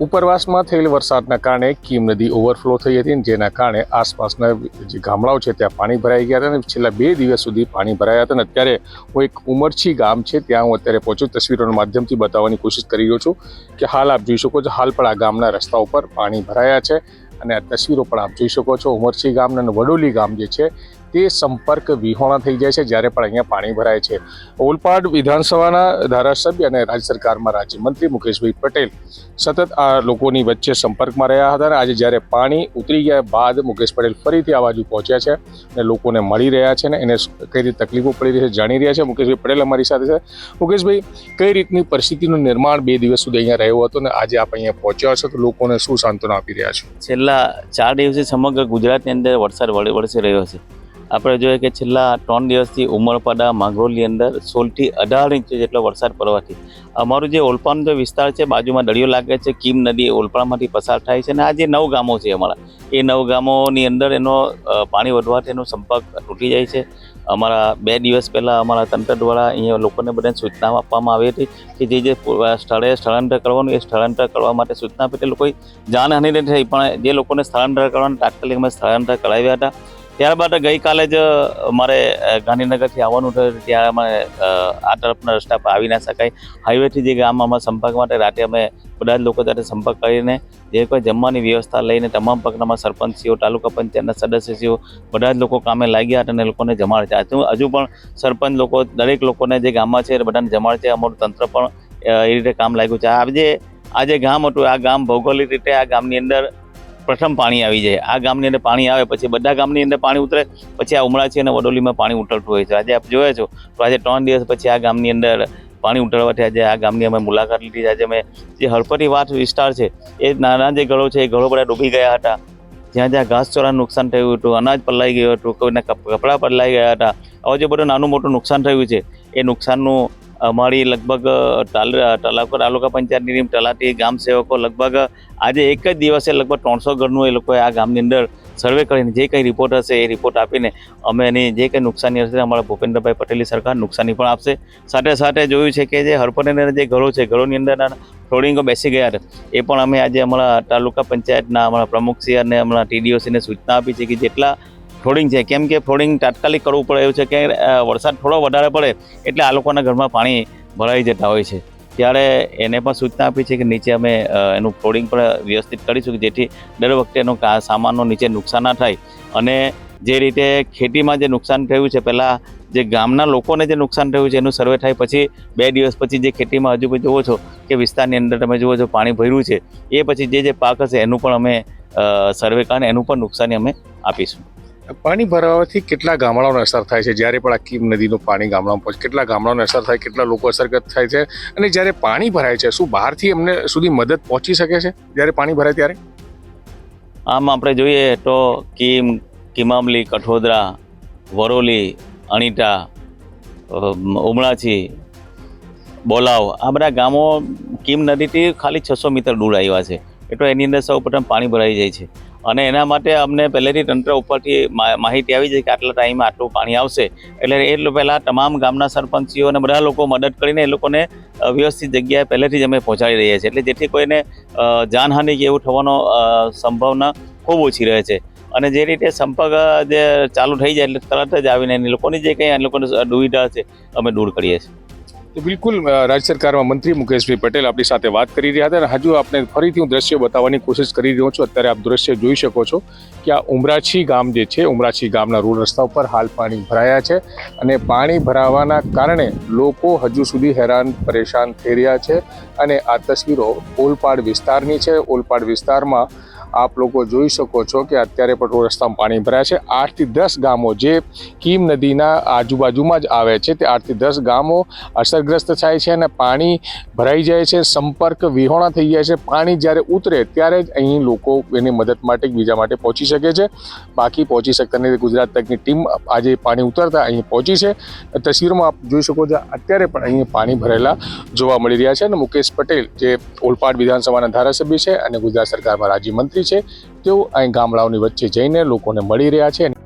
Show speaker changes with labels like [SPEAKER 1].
[SPEAKER 1] ઉપરવાસમાં થયેલ વરસાદના કારણે કીમ નદી ઓવરફ્લો થઈ હતી જેના કારણે આસપાસના જે ગામડાઓ છે ત્યાં પાણી ભરાઈ ગયા હતા અને છેલ્લા બે દિવસ સુધી પાણી ભરાયા હતા. અને અત્યારે હું એક ઉમરછી ગામ છે, ત્યાં હું અત્યારે પહોંચ્યું તસવીરોના માધ્યમથી બતાવવાની કોશિશ કરી રહ્યો છું કે હાલ આપ જોઈ શકો છો, હાલ પણ આ ગામના રસ્તા ઉપર પાણી ભરાયા છે. અને આ તસવીરો પણ આપ જોઈ શકો છો. ઉમરછી ગામના અને વડોલી ગામ જે છે તે સંપર્ક વિહોણા થઈ જાય છે, જ્યારે પણ અહીંયા પાણી ભરાય છે. ઓલપાડ વિધાનસભાના ધારાસભ્ય અને રાજ્ય સરકારમાં રાજ્યમંત્રી મુકેશભાઈ પટેલ સતત આ લોકોની વચ્ચે સંપર્કમાં રહ્યા હતા અને આજે જ્યારે પાણી ઉતરી ગયા બાદ મુકેશ પટેલ ફરીથી આ બાજુ પહોંચ્યા છે અને લોકોને મળી રહ્યા છે ને એને કઈ રીતે તકલીફો પડી રહી છે જાણી રહ્યા છે. મુકેશભાઈ પટેલ અમારી સાથે છે. મુકેશભાઈ, કઈ રીતની પરિસ્થિતિનું નિર્માણ બે દિવસ સુધી અહીંયા રહ્યું હતું અને આજે આપ અહીંયા પહોંચ્યા છો તો લોકોને શું સાંત્વના આપી રહ્યા છો?
[SPEAKER 2] છેલ્લા ચાર દિવસથી સમગ્ર ગુજરાતની અંદર વરસાદ વરસી રહ્યો છે. આપણે જોઈએ કે છેલ્લા ત્રણ દિવસથી ઉમરપાડા માંગરોળની અંદર સોળથી અઢાર ઇંચ જેટલો વરસાદ પડવાથી અમારું જે ઓલપાનો જે વિસ્તાર છે, બાજુમાં દરિયો લાગે છે, કીમ નદી ઓલપાણમાંથી પસાર થાય છે અને આ જે નવ ગામો છે અમારા, એ નવ ગામોની અંદર એનો પાણી વધવાથી એનો સંપર્ક તૂટી જાય છે. અમારા બે દિવસ પહેલાં અમારા તંત્ર દ્વારા અહીંયા લોકોને બધાને સૂચના આપવામાં આવી હતી કે જે જે સ્થળે સ્થળાંતર કરવાનું, એ સ્થળાંતર કરવા માટે સૂચના આપી એટલે લોકોએ જાનહાનિ નહીં થઈ, પણ જે લોકોને સ્થળાંતર કરવાનું તાત્કાલિક અમે સ્થળાંતર કરાવ્યા હતા. ત્યારબાદ ગઈકાલે જ મારે ગાંધીનગરથી આવવાનું થયું ત્યાં અમે આ તરફના રસ્તા પર આવી ના શકાય. હાઈવેથી જે ગામ અમારા સંપર્ક માટે રાતે અમે બધા જ લોકો સાથે સંપર્ક કરીને જે કોઈ જમવાની વ્યવસ્થા લઈને તમામ પગનામાં સરપંચીઓ, તાલુકા પંચાયતના સદસ્યશ્રીઓ બધા જ લોકો કામે લાગ્યા હતા અને લોકોને જમાડ છે હજુ પણ સરપંચ લોકો, દરેક લોકોને જે ગામમાં છે એ બધાને જમાડ છે. અમારું તંત્ર પણ એ રીતે કામ લાગ્યું છે. આ જે આ જે ગામ હતું, આ ગામ ભૌગોલિક રીતે આ ગામની અંદર પ્રથમ પાણી આવી જાય. આ ગામની અંદર પાણી આવે પછી બધા ગામની અંદર પાણી ઉતરે, પછી આ ઉમરાછી અને વડોલીમાં પાણી ઉતરતું હોય છે. આજે આપ જોયા છો, તો આજે ત્રણ દિવસ પછી આ ગામની અંદર પાણી ઉતરવાથી આજે આ ગામની અમે મુલાકાત લીધી. છે આજે અમે જે હળપતિ વાટ વિસ્તાર છે, એ નાના જે ઘરો છે, એ ઘરો બધા ડૂબી ગયા હતા. જ્યાં જ્યાં ઘાસચોરાનું નુકસાન થયું હતું, અનાજ પલળાઈ ગયું હતું, કોઈના કપડાં પલળાઈ ગયા હતા. આવા જે બધું નાનું મોટું નુકસાન થયું છે, એ નુકસાનનું અમારી લગભગ તાલ તાલુકા પંચાયતની ટીમ, તલાટી ગામ સેવકો લગભગ આજે એક જ દિવસે લગભગ ત્રણસો ઘરનું એ લોકોએ આ ગામની અંદર સર્વે કરીને જે કંઈ રિપોર્ટ હશે એ રિપોર્ટ આપીને અમે એની જે કંઈ નુકસાની હશે અમારા ભૂપેન્દ્રભાઈ પટેલની સરકાર નુકસાની પણ આપશે. સાથે સાથે જોયું છે કે જે હરપરની અંદર જે ઘરો છે, ઘરોની અંદર ફ્લોરિંગો બેસી ગયા એ પણ અમે આજે અમારા તાલુકા પંચાયતના અમારા પ્રમુખશ્રી અને અમારા ટીડીઓસીને સૂચના આપી છે કે જેટલા ફ્લોડિંગ છે. કેમ કે ફ્લોડિંગ તાત્કાલિક કરવું પડે એવું છે કે વરસાદ થોડો વધારે પડે એટલે આ લોકોના ઘરમાં પાણી ભરાઈ જતા હોય છે. ત્યારે એને પણ સૂચના આપી છે કે નીચે અમે એનું ફ્લોડિંગ પણ વ્યવસ્થિત કરીશું જેથી દર વખતે એનો સામાનનો નીચે નુકસાન ના થાય. અને જે રીતે ખેતીમાં જે નુકસાન થયું છે, પહેલાં જે ગામના લોકોને જે નુકસાન થયું છે, એનું સર્વે થાય પછી બે દિવસ પછી જે ખેતીમાં હજુ જુઓ છો કે વિસ્તારની અંદર તમે જુઓ છો પાણી ભર્યું છે. એ પછી જે જે પાક હશે, એનું પણ અમે સર્વે કારણે એનું પણ નુકસાની અમે આપીશું.
[SPEAKER 1] પાણી ભરાવાથી કેટલા ગામડાઓને અસર થાય છે? જ્યારે પણ આ કીમ નદીનું પાણી ગામડામાં પહોંચે, કેટલા ગામડાઓને અસર થાય, કેટલા લોકો અસરગ્રસ્ત થાય છે? અને જ્યારે પાણી ભરાય છે, શું બહારથી એમને સુધી મદદ પહોંચી શકે છે? જ્યારે પાણી ભરાય ત્યારે?
[SPEAKER 2] આમ આપણે જોઈએ તો કીમ, કિમામલી, કઠોદરા, વરોલી, અણીટા ઉમળાચી બોલાવ, આ બધા ગામો કીમ નદીથી ખાલી છસો મીટર દૂર આવ્યા છે. એટલે એની અંદર સૌ પ્રથમ પાણી ભરાઈ જાય છે. અને એના માટે અમને પહેલેથી તંત્ર ઉપરથી માહિતી આવી જાય કે આટલા ટાઈમે આટલું પાણી આવશે. એટલે એ પહેલાં તમામ ગામના સરપંચીઓ અને બધા લોકો મદદ કરીને એ લોકોને વ્યવસ્થિત જગ્યાએ પહેલેથી જ અમે પહોંચાડી રહ્યા છીએ. એટલે જેથી કોઈને જાનહાનિ કે એવું થવાનો સંભાવના ખૂબ ઓછી રહે છે. અને જે રીતે સંપર્ક જે ચાલુ થઈ જાય એટલે તરત જ આવીને એ લોકોની જે કંઈ એ લોકોની દુવિધા છે, અમે દૂર કરીએ છીએ.
[SPEAKER 1] તો બિલકુલ રાજ્ય સરકારમાં મંત્રી મુકેશભાઈ પટેલ આપણી સાથે વાત કરી રહ્યા હતા અને હજુ આપણે ફરીથી હું દ્રશ્ય બતાવવાની કોશિશ કરી રહ્યો છું. અત્યારે આપ દ્રશ્ય જોઈ શકો છો કે આ ઉમરાછી ગામ જે છે, ઉમરાછી ગામના રોડ રસ્તા ઉપર હાલ પાણી ભરાયા છે અને પાણી ભરાવાના કારણે લોકો હજુ સુધી હેરાન, પરેશાન થઈ રહ્યા છે અને આ તસવીરો ઓલપાડ વિસ્તારની છે. ઓલપાડ વિસ્તારમાં આપ લોકો જોઈ શકો છો કે અત્યારે પણ રોડ રસ્તામાં પાણી ભરાયા છે. આઠથી દસ ગામો જે કીમ નદીના આજુબાજુમાં જ આવે છે, તે આઠથી દસ ગામો અસરગ્રસ્ત થાય છે અને પાણી ભરાઈ જાય છે, સંપર્ક વિહોણા થઈ જાય છે. પાણી જ્યારે ઉતરે ત્યારે જ અહીં લોકો એની મદદ માટે બીજા માટે પહોંચી શકે છે. બાકી પહોંચી શકતા નથી ગુજરાત તકની ટીમ આજે પાણી ઉતરતા અહીં પહોંચી છે. તસવીરમાં આપ જોઈ શકો છો અત્યારે પણ અહીં પાણી ભરેલા જોવા મળી રહ્યા છે અને મુકેશ પટેલ જે ઓલપાડ વિધાનસભાના ધારાસભ્ય છે અને ગુજરાત સરકારમાં રાજ્યમંત્રી છે તેઓ અહીં ગામડાઓની વચ્ચે જઈને લોકોને મળી રહ્યા છે.